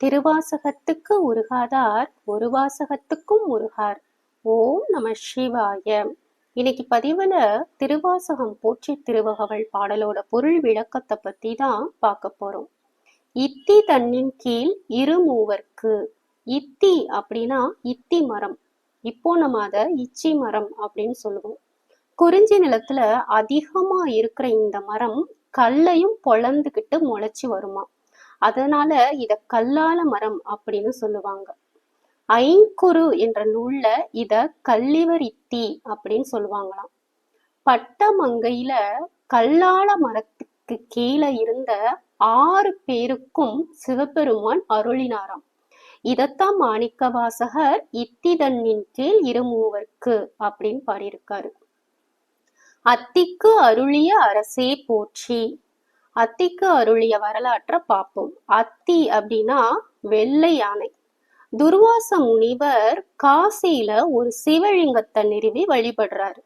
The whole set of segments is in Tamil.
திருவாசகத்துக்கு உருகாதார் ஒரு வாசகத்துக்கும் உருகார். ஓம் நம சிவாய. இன்னைக்கு பதிவுல திருவாசகம் போற்றி திருவகவல் பாடலோட பொருள் விளக்கத்தை பத்தி தான் பார்க்க போறோம். இத்தி தன்னின் கீழ் இரு மூவர்க்கு. இத்தி அப்படின்னா இத்தி மரம். இப்போ நம்ம அதை இச்சி மரம் அப்படின்னு சொல்லுவோம். குறிஞ்சி நிலத்துல அதிகமா இருக்கிற இந்த மரம் கல்லையும் பொழந்துகிட்டு முளைச்சி வருமா? அதனால இத கல்லால மரம் அப்படின்னு சொல்லுவாங்க. ஐங்குறு என்ற நூல்ல இத கல்லிவரித்தி அப்படின்னு சொல்லுவாங்களாம். பட்டமங்கையில கல்லால மரத்துக்கு கீழே இருந்த ஆறு பேருக்கும் சிவபெருமான் அருளினாராம். இதத்தான் மாணிக்க வாசகர் இத்திதன்னின் கீழ் இருமூவர்க்கு அப்படின்னு பாடியிருக்காரு. அத்திக்கு அருளிய அரசே போற்றி அத்திக்கு அருளிய வரலாற்றை பார்ப்போம் அத்தி அப்படின்னா வெள்ளை யானை. துர்வாச முனிவர் காசியில ஒரு சிவலிங்கத்தை நிறுவி வழிபடுறாரு.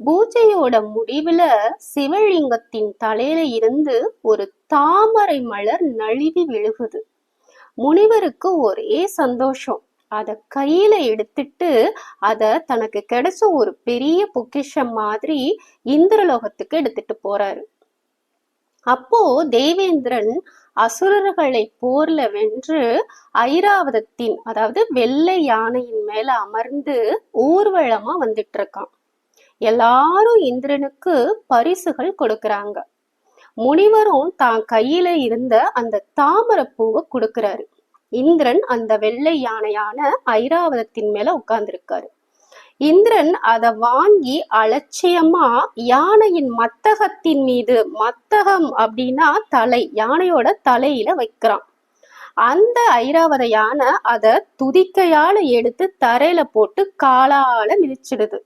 பூஜையோட முடிவுல சிவலிங்கத்தின் தலையில இருந்து ஒரு தாமரை மலர் நழுவி விழுகுது. முனிவருக்கு ஒரே சந்தோஷம். அத கையில எடுத்துட்டு அத தனக்கு கிடைச்ச ஒரு பெரிய பொக்கிஷம் மாதிரி இந்திரலோகத்துக்கு எடுத்துட்டு போறாரு. அப்போ தேவேந்திரன் அசுரர்களை போர்ல வென்று ஐராவதத்தின் அதாவது வெள்ளை யானையின் மேல அமர்ந்து ஊர்வலமா வந்துட்டு இருக்கான் எல்லாரும் இந்திரனுக்கு பரிசுகள் கொடுக்கறாங்க. முனிவரும் தான் கையில இருந்த அந்த தாமரை பூவை கொடுக்கறாரு. இந்திரன் அந்த வெள்ளை யானையான ஐராவதத்தின் மேல உட்கார்ந்திருக்காரு. இந்திரன் அதை வாங்கி அலட்சியமா யானையின் மத்தகத்தின் மீது மத்தகம் அப்படின்னா தலை யானையோட தலையில வைக்கிறான். அந்த ஐராவத யானை அதை துதிக்கையால எடுத்து தரையில போட்டு காலால மிதிச்சிடுது.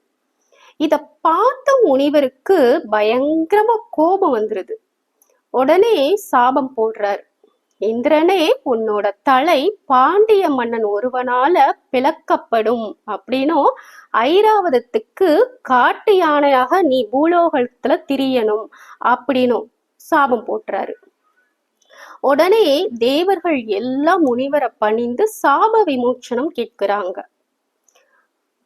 இத பார்த்த முனிவருக்கு பயங்கரமா கோபம் வந்துருது. உடனே சாபம் போடுறாரு. இந்திரனே உன்னோட தலை பாண்டிய மன்னன் ஒருவனால பிளக்கப்படும் அப்படின்னும் ஐராவதத்துக்கு காட்டு யானையாக நீ பூலோகத்துல திரியணும் அப்படின்னும் சாபம் போட்டுறாரு உடனே தேவர்கள் எல்லாம் முனிவரை பணிந்து சாப விமோச்சனம் கேட்கிறாங்க.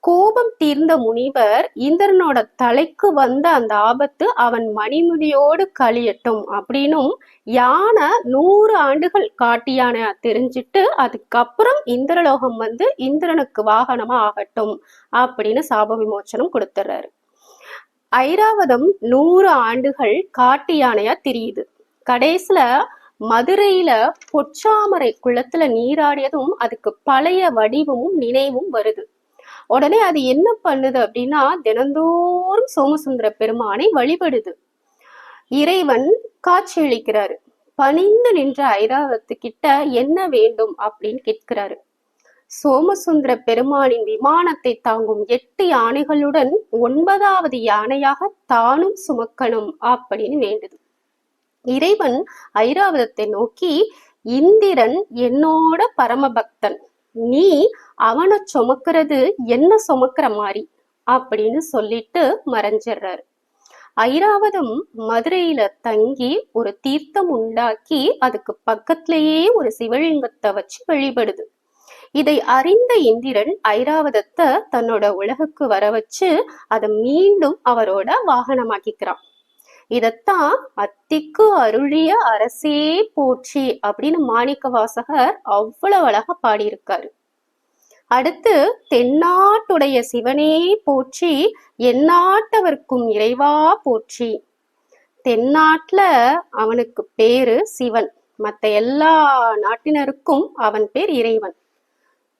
கோபம் தீர்ந்த முனிவர் இந்திரனோட தலைக்கு வந்த அந்த ஆபத்து அவன் மணிமுடியோடு கழியட்டும் அப்படின்னும் யானை நூறு ஆண்டுகள் காட்டு யானையா தெரிஞ்சிட்டு அதுக்கப்புறம் இந்திரலோகம் வந்து இந்திரனுக்கு வாகனமா ஆகட்டும் அப்படின்னு சாப விமோச்சனம் கொடுத்துறாரு ஐராவதம் நூறு ஆண்டுகள் காட்டு யானையா தெரியுது. கடைசியில மதுரையில பொச்சாமரை குளத்துல நீராடியதும் அதுக்கு பழைய வடிவமும் நினைவும் வருது. உடனே அது என்ன பண்ணுது அப்படின்னா தினந்தோறும் சோமசுந்தர பெருமானை வழிபடுது. இறைவன் காட்சியளிக்கிறாரு. பணிந்து நின்ற ஐராவத்து கிட்ட என்ன வேண்டும் அப்படின்னு கேட்கிறாரு. சோமசுந்தர பெருமானின் விமானத்தை தாங்கும் எட்டு யானைகளுடன் ஒன்பதாவது யானையாக தானும் சுமக்கணும் அப்படின்னு வேண்டுது. இறைவன் ஐராவதத்தை நோக்கி இந்திரன் என்னோட பரமபக்தன் நீ அவனை சுமக்கிறது என்ன சுமக்கிற மாதிரி அப்படின்னு சொல்லிட்டு மறைஞ்சிடுறாரு. ஐராவதம் மதுரையில தங்கி ஒரு தீர்த்தம் உண்டாக்கி அதுக்கு பக்கத்திலேயே ஒரு சிவலிங்கத்தை வச்சு வழிபடுது. இதை அறிந்த இந்திரன் ஐராவதத்தை தன்னோட உலகுக்கு வர வச்சு அதை மீண்டும் அவரோட வாகனமாக்கிக்கிறான். இதத்தான் அத்திக்கு அருளிய அரசே போற்றி அப்படின்னு மாணிக்க வாசகர் அவ்வளவு அழகா பாடியிருக்காரு. அடுத்து தென்னாட்டுடைய சிவனே போற்றி எந்நாட்டவர்க்கும் இறைவா போற்றி. தென்னாட்டுல அவனுக்கு பேரு சிவன். மற்ற எல்லா நாட்டினருக்கும் அவன் பேர் இறைவன்.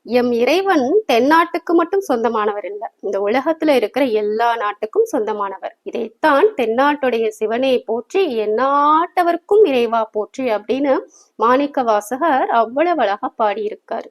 எம் இறைவன் தென்னாட்டுக்கு மட்டும் சொந்தமானவர் இல்லை. இந்த உலகத்துல இருக்கிற எல்லா நாட்டுக்கும் சொந்தமானவர். இதைத்தான் தென்னாட்டுடைய சிவனை போற்றி எந்நாட்டவர்க்கும் இறைவா போற்றி அப்படின்னு மாணிக்க வாசகர் அவ்வளவு அழகா பாடியிருக்காரு.